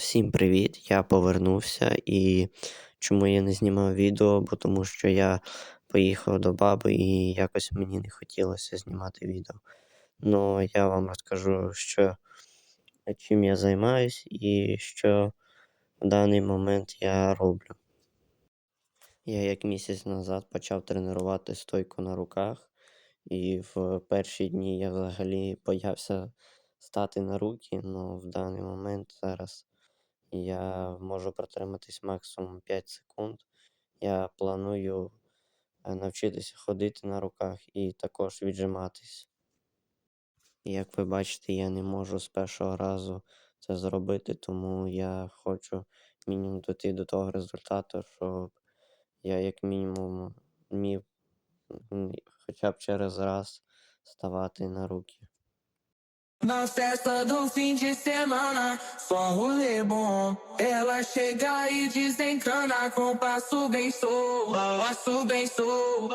Всім привіт! Я повернувся і чому я не знімав відео, бо тому що я поїхав до баби і якось мені не хотілося знімати відео. Ну, я вам розкажу, що, чим я займаюсь і що в даний момент я роблю. Я як місяць назад почав тренувати стойку на руках, і в перші дні я взагалі боявся стати на руки, але в даний момент зараз я можу протриматись максимум 5 секунд. Я планую е, навчитися ходити на руках і також віджиматись. Як ви бачите, я не можу з першого разу це зробити, тому я хочу мінімум дійти до того результату, щоб я як мінімум міг хоча б через раз ставати на руки. Na festa do fim de semana, só rolê bom. Ela chega e desencana com passo bem sou, passo bem sou.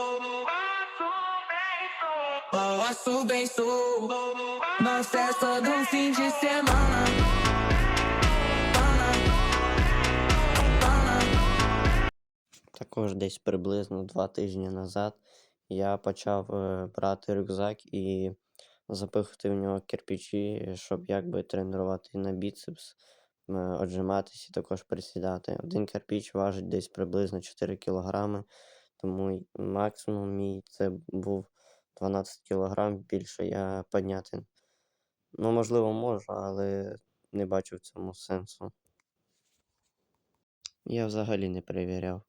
Passo bem sou. Na festa do fim de semana. Також десь приблизно два тижні назад я почав е, брати рюкзак і запихати в нього кирпичі, щоб якби тренувати на біцепс, е, отжиматись і також присідати. Один кирпіч важить десь приблизно 4 кг, тому максимум мій це був 12 кг, більше я підняти. Ну, можливо, можу, але не бачу в цьому сенсу. Я взагалі не перевіряв.